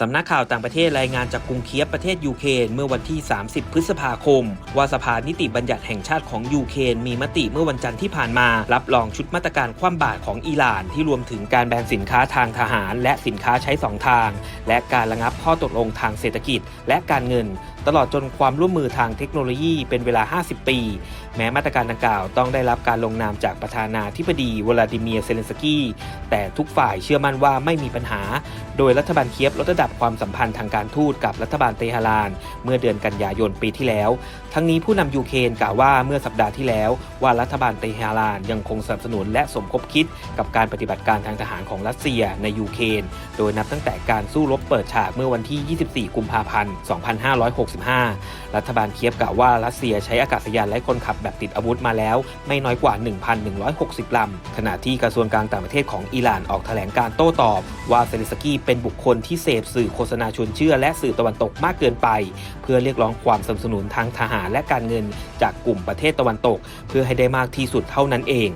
สำนักข่าวต่างประเทศรายงานจากกรุงเคียบประเทศยูเครนเมื่อวันที่ 30 พฤษภาคม ว่าสภานิติบัญญัติแห่งชาติของยูเครนมีมติเมื่อวันจันทร์ที่ผ่านมา รับรองชุดมาตรการคว่ำบาตรของอิหร่าน ที่รวมถึงการแบนสินค้าทางทหาร และสินค้าใช้สองทาง และการระงับข้อตกลงทางเศรษฐกิจ และการเงิน ตลอดจนความร่วมมือทางเทคโนโลยีเป็นเวลา 50 ปี แม้มาตรการดังกล่าวต้องได้รับการลงนามจากประธานาธิบดีวลาดิเมียร์เซเลนสกี้แต่ทุกฝ่ายเชื่อมั่นว่าไม่มีปัญหา โดยรัฐบาลเคียบลดระดับความสัมพันธ์ทางการทูตกับรัฐบาลเตหะราน เมื่อเดือนกันยายนปีที่แล้ว ทั้งนี้ผู้นำยูเครนกล่าวว่าเมื่อสัปดาห์ที่แล้ว ว่ารัฐบาลเตหะรานยังคงสนับสนุนและสมคบคิดกับการปฏิบัติการทางทหารของรัสเซียในยูเครนโดยนับตั้งแต่การสู้รบเปิดฉากเมื่อวันที่ 24 กุมภาพันธ์ 2565 รัฐบาลเคียบกล่าวว่ารัสเซียใช้อากาศยานและคนขับแบบติดอาวุธมาแล้ว ไม่น้อยกว่า 1,160 ลำ ขณะที่กระทรวงการต่างประเทศของอิหร่านออกแถลงการโต้ตอบว่าเซเลสกี้เป็นบุคคลที่เสพสื่อโฆษณาชวนเชื่อและสื่อตะวันตกมากเกินไป เพื่อเรียกร้องความสนับสนุนทางทหารและการเงินจากกลุ่มประเทศตะวันตก เพื่อให้ได้มากที่สุดเท่านั้นเอง